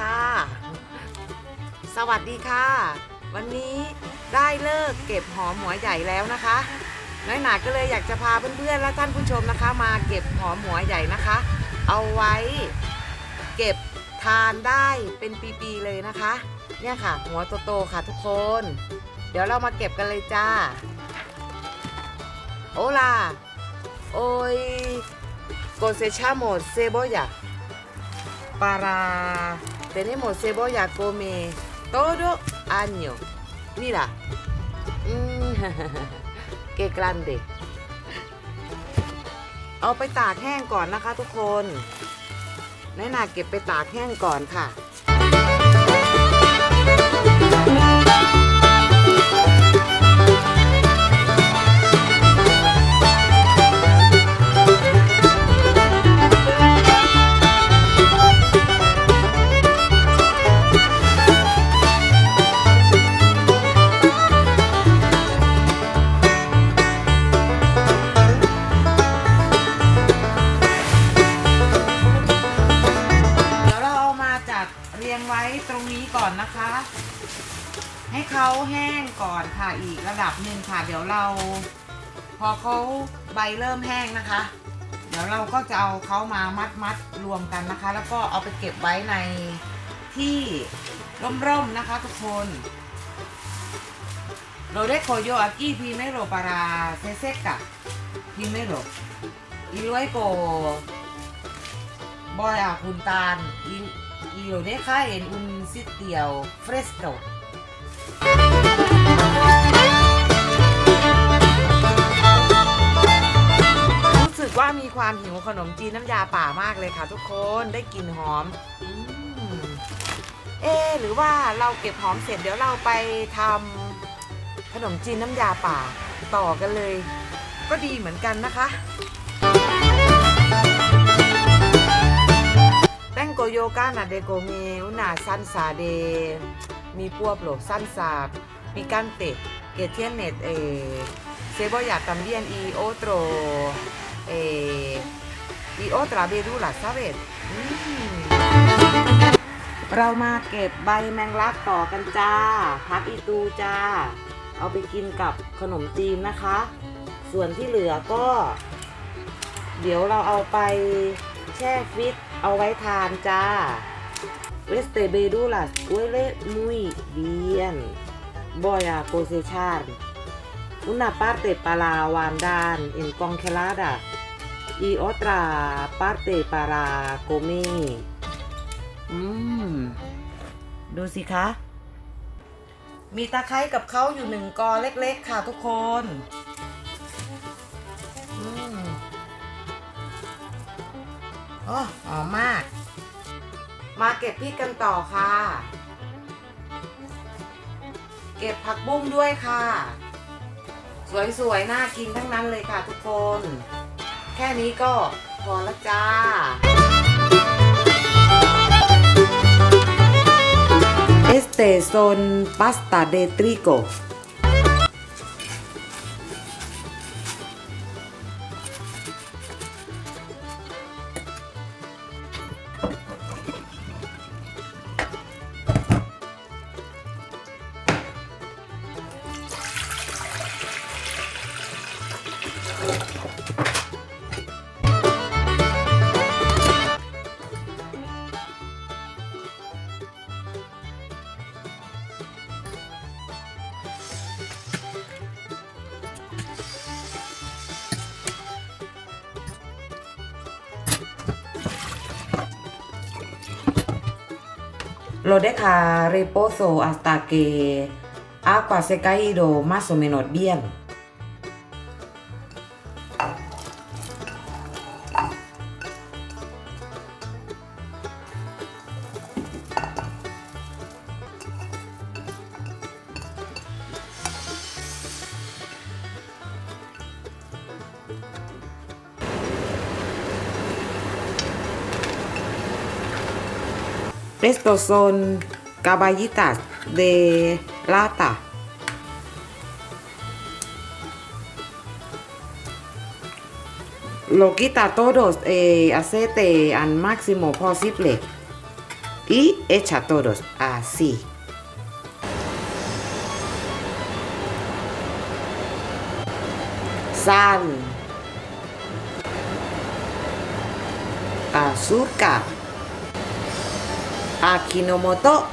ค่ะ สวัสดีค่ะ วันนี้ได้เลิกเก็บหอมหัวใหญ่แล้วนะคะ น้อยหนาก็เลยอยากจะพาเพื่อนๆและท่านผู้ชมนะคะ มาเก็บหอมหัวใหญ่นะคะ เอาไว้เก็บทานได้เป็นปีๆเลยนะคะ เนี่ยค่ะ หัวโตๆค่ะทุกคน เดี๋ยวเรามาเก็บกันเลยจ้า โอลา hoy cosechamos cebolla para tenemos cebolla come todo año mira Mm, qué grande เอาไปตากแห้งก่อนนะคะทุกคนน้อยนาเก็บไปตากแห้งก่อนค่ะ อนนะคะ ให้เขาแห้งก่อนค่ะอีกระดับหนึ่งค่ะ เดี๋ยวเรา พอเขาใบเริ่มแห้งนะคะ เดี๋ยวเราก็จะเอาเขามามัดมัดรวมกันนะคะ แล้วก็เอาไปเก็บไว้ในที่ร่มๆนะคะทุกคน Lo dejo yo aquí primero para se seca primero y luego voy a juntar y, y lo deja en un sitio fresco. รู้สึกว่ามีความหิวขนมจีนน้ำยาป่ามากเลยค่ะทุกคนได้กลิ่นหอมอมเอ๊ะหรือว่าเราเก็บหอมเสร็จเดี๋ยวเราไปทำขนมจีนน้ำยาป่าต่อกันเลย ก็ดีเหมือนกันนะคะ แตงโกโยกานาเดโกเมอุนาซันซาเด มีพวบโหลซันซามีกันเตะเอเทียนเนตเอเซบอยาตัมเบียนอีโอโตรเออีโอตราเบรูลาซาเวตเรามาเก็บใบแมงลักต่อกันจ้า พักอีตูจ้า เอาไปกินกับขนมจีนนะคะ ส่วนที่เหลือก็ เดี๋ยวเราเอาไป แช่ฟิตเอาไว้ทานจ้าเวสเตเบดูลัสเวเลมุยเบียนบอยาโกเซชันอุณาปาร์เตปาลาวานดานเอ็นกองเคลาดาอีออตราปาร์เตปาราโกเมอืม ดูสิคะ มีตะไคร้กับเขาอยู่หนึ่งกอเล็กๆค่ะทุกคน โอ้หอมมาก มาเก็บพริกกันต่อค่ะ เก็บผักบุ้งด้วยค่ะ สวยๆ น่ากินทั้งนั้นเลยค่ะทุกคน แค่นี้ก็พอละจ้า Este son pasta de trigo. Lo deja reposo hasta que agua se caído más o menos bien. Estos son caballitas de lata. Lo quita todos eh, aceite al máximo posible. y echa todos así. Sal. Azúcar. 秋のもと